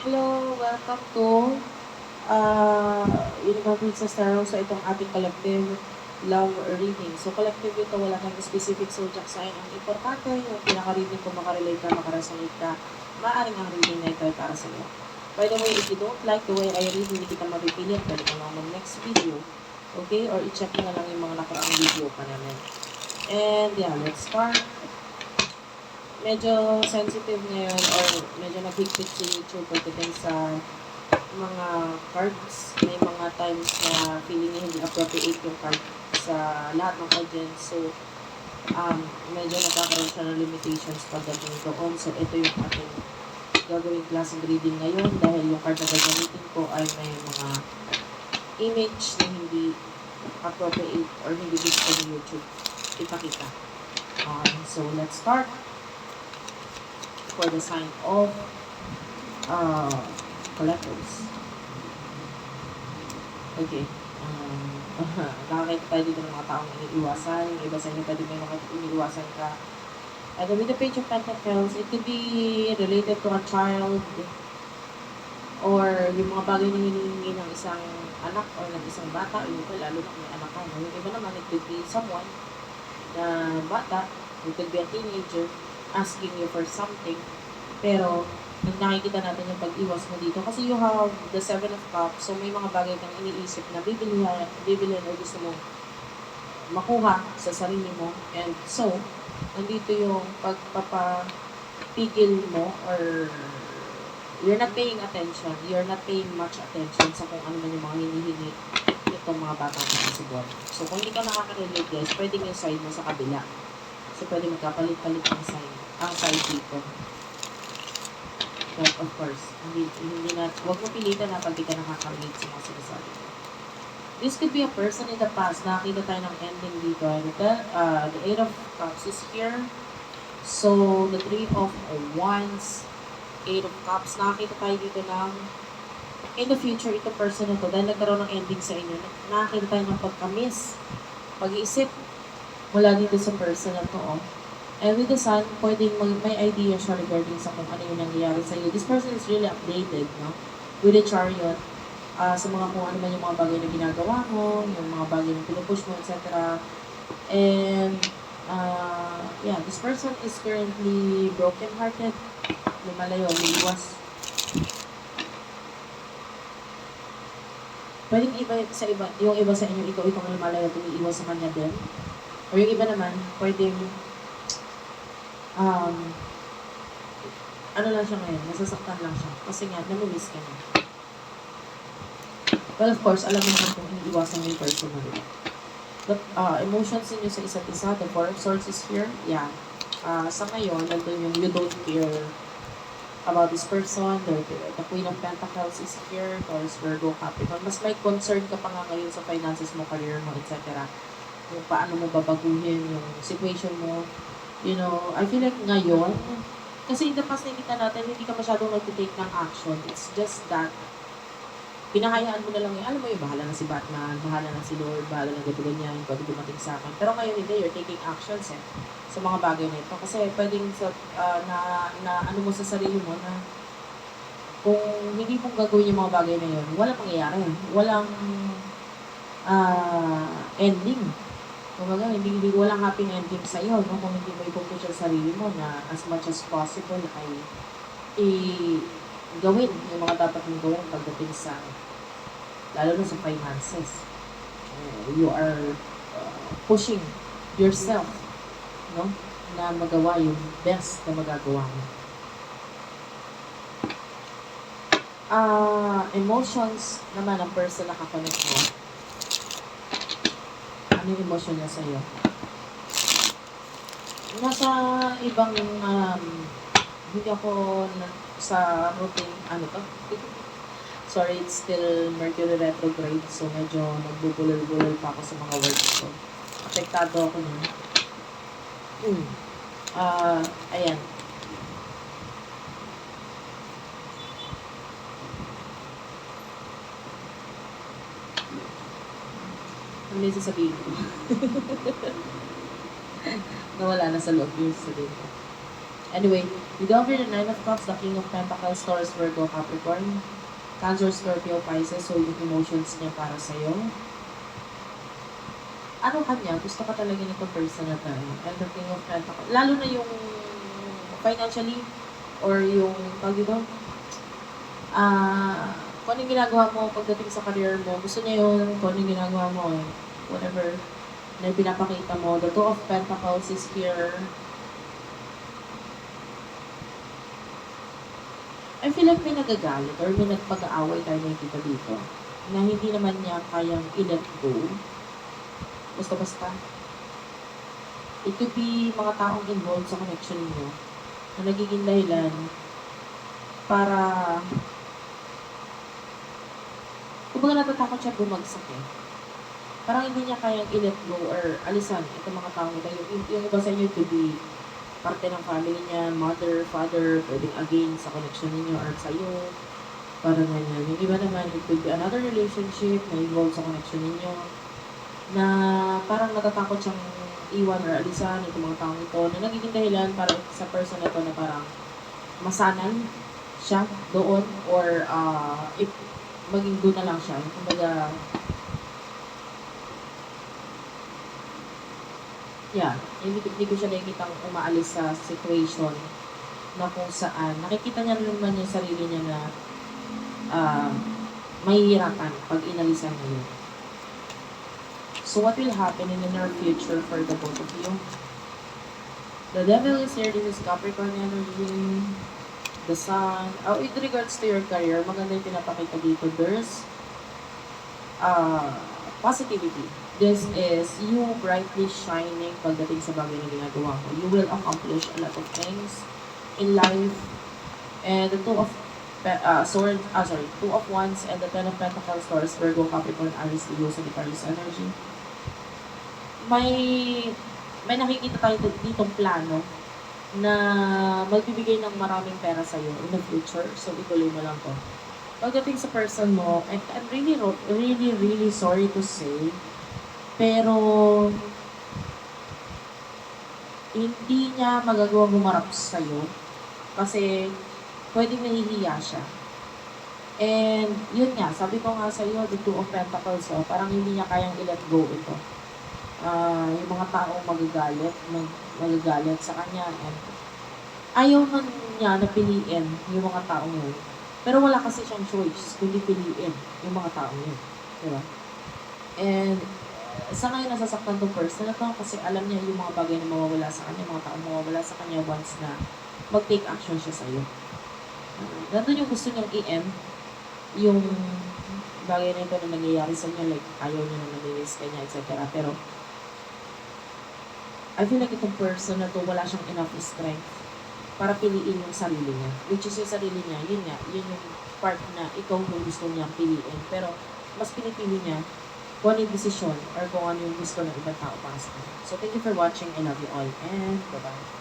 Hello, welcome to uh, Unicorn Princess Tarot sa itong ating collective love reading. So collective ito, wala kang specific zodiac sign. Ang importante, yung pinaka-reading kung makarelate ka, makaresonate ka, maaaring ang reading na ito ay para sa iyo. By the way, if you don't like the way I read, hindi kita mapipilit, pwede ka lang mag-next video. Okay? Or i-check mo na lang yung mga nakaraang video pa namin. And yeah, let's start medyo sensitive ngayon or medyo naghigpit si YouTube pagdating sa mga cards. May mga times na feeling niya hindi appropriate yung card sa lahat ng audience. So, um, medyo nagkakaroon siya ng limitations pagdating doon. So, ito yung ating gagawing klaseng reading ngayon dahil yung card na gagamitin ko ay may mga image na hindi appropriate or hindi gusto ni YouTube ipakita. Um, so, let's start for the sign of uh, collectors. Okay. Um, nakakita tayo dito ng mga taong iniiwasan. Yung iba sa inyo pwede may mga iniiwasan ka. And with the page of pentacles, it could be related to a child or yung mga bagay na hinihingi ng isang anak or ng isang bata, yung iba lalo na may anak ka. Yung iba naman, it could be someone na bata, it could be a teenager, asking you for something. Pero, nakikita natin yung pag-iwas mo dito. Kasi you have the Seven of Cups, so may mga bagay kang iniisip na bibili, bibili o gusto mo makuha sa sarili mo. And so, nandito yung pagpapapigil mo or you're not paying attention, you're not paying much attention sa kung ano man yung mga hinihingi nitong mga batang nakasubot. So, kung hindi ka nakaka-relate guys, pwedeng yung side mo sa kabila. So, pwede magkapalit-palit ang side, ang side dito. But of course, hindi, hindi na, huwag mo pilitan na pag di ka nakaka-relate sa mga sinasabi ko. This could be a person in the past. Nakakita tayo ng ending dito. And the, uh, the Eight of Cups is here. So, the Three of Wands, Eight of Cups. Nakakita tayo dito ng in the future, ito person na to, dahil nagkaroon ng ending sa inyo, nakakita tayo ng pagkamis, pag-iisip mula dito sa person na to. Oh. And with the sun, pwedeng mag, may idea siya regarding sa kung ano yung nangyayari sa iyo. This person is really updated, no? With the chariot, ah, sa mga kung ano man yung mga bagay na ginagawa mo, yung mga bagay na pinupush mo, etc. And, uh, yeah, this person is currently broken-hearted, lumalayo, lumiwas. Pwedeng iba sa iba, yung iba sa inyo, ikaw itong lumalayo, tumiiwas sa kanya din. Or yung iba naman, pwedeng, um, ano lang siya ngayon, nasasaktan lang siya. Kasi nga, namimiss ka niya. Well, of course, alam mo naman kung iniiwasan mo yung person mo rin. The uh, emotions ninyo sa isa't isa, the four of swords is here, yeah. Uh, sa ngayon, nandun yung you don't care about this person, the, the Queen of Pentacles is here, Taurus, Virgo, Capricorn. Mas may concern ka pa nga ngayon sa finances mo, career mo, etc. Yung paano mo babaguhin yung situation mo. You know, I feel like ngayon, kasi in the past nakikita natin, hindi ka masyadong nag-take ng action. It's just that, pinahayaan mo na lang yung, alam mo yung bahala na si Batman, bahala na si Lord, bahala na ganito ganyan, pwede dumating sa akin. Pero ngayon hindi, you're taking actions eh, sa mga bagay na ito. Kasi pwedeng sa, ah, na, na ano mo sa sarili mo na kung hindi mo gagawin yung mga bagay na yun, walang mangyayari. Walang ah, ending. Kumbaga, hindi, hindi walang happy ending sa iyo, no? Kung hindi mo ipupush sa sarili mo na as much as possible ay i gawin yung mga dapat mong gawin pagdating sa lalo na sa finances. Uh, you are uh, pushing yourself no na magawa yung best na magagawa mo. Ah, emotions naman ng person na kakonect mo. Ano yung emotion niya sa iyo? Nasa ibang um, hindi ako na, sa routine, ano to? Sorry, it's still Mercury retrograde, so medyo nagbubulol-bulol pa ako sa mga words ko. Apektado ako nun. Mm. Ah, ayan. Ano yung sasabihin ko? Nawala na sa loob yung sasabihin ko. Anyway, you over the Nine of Cups, the King of Pentacles, Taurus, Virgo, Capricorn, Cancer, Scorpio, Pisces, so yung emotions niya para sa'yo. Ano kanya? Gusto ka talaga nitong person na eh. And the King of Pentacles. Lalo na yung financially or yung, tawag dito, ah, kung ano yung ginagawa mo pagdating sa career mo, gusto niya yun, kung ano yung ginagawa mo, whatever na pinapakita mo. The Two of Pentacles is here. I feel like may nagagalit or may nagpag-aaway tayo nakikita dito na hindi naman niya kayang i-let go. Basta-basta. It could be mga taong involved sa connection niyo na nagiging dahilan para kumbaga natatakot siya bumagsak eh. Parang hindi niya kayang i-let go or alisan itong mga taong ito. Yung, yung iba sa inyo to be parte ng family niya, mother, father, pwedeng again sa connection ninyo or sa'yo. Parang ganyan. Yung iba naman, it could be another relationship na involved sa connection ninyo na parang natatakot siyang iwan or alisan itong mga taong ito na nagiging dahilan para sa person na ito na parang masanan siya doon or uh, if maging doon na lang siya. Kumbaga, yeah, hindi, hindi ko siya nakikita umaalis sa situation na kung saan nakikita niya naman yung sarili niya na uh, mahihirapan pag inalisan niya yun. So what will happen in the near future for the both of you? The devil is here. This is Capricorn energy. The sun. Oh, with regards to your career, maganda yung pinapakita dito. There's uh, positivity. This is you brightly shining pagdating sa bagay na ginagawa mo. You will accomplish a lot of things in life. And the two of uh, sword, ah, sorry, two of wands and the ten of pentacles, Taurus, Virgo, Capricorn, Aries, Leo, Sagittarius energy. May may nakikita tayo ditong plano na magbibigay ng maraming pera sa iyo in the future. So, ituloy mo lang to. Pagdating sa person mo, and I'm really, really, really sorry to say, pero hindi niya magagawa gumarap sa'yo kasi pwedeng nahihiya siya. And yun nga, sabi ko nga sa'yo, the two of pentacles, oh, parang hindi niya kayang i-let go ito. Ah, yung mga taong magagalit, mag, magagalit sa kanya, and ayaw man niya na piliin yung mga taong yun. Pero wala kasi siyang choice, kundi piliin yung mga taong yun. Di ba? And sa ngayon nasasaktan tong person na to kasi alam niya yung mga bagay na mawawala sa kanya, mga taong mawawala sa kanya once na mag-take action siya sa'yo. Uh, nandun yung gusto niyang i-end yung bagay na ito na nangyayari sa inyo, like ayaw niya na nalilis kanya, etc. Pero I feel like itong person na to wala siyang enough strength para piliin yung sarili niya. Which is yung sarili niya, yun nga, yun yung part na ikaw yung gusto niyang piliin. Pero mas pinipili niya kung ano yung desisyon or kung ano yung gusto ng ibang tao para sa kanya. So thank you for watching. I love you all and bye-bye.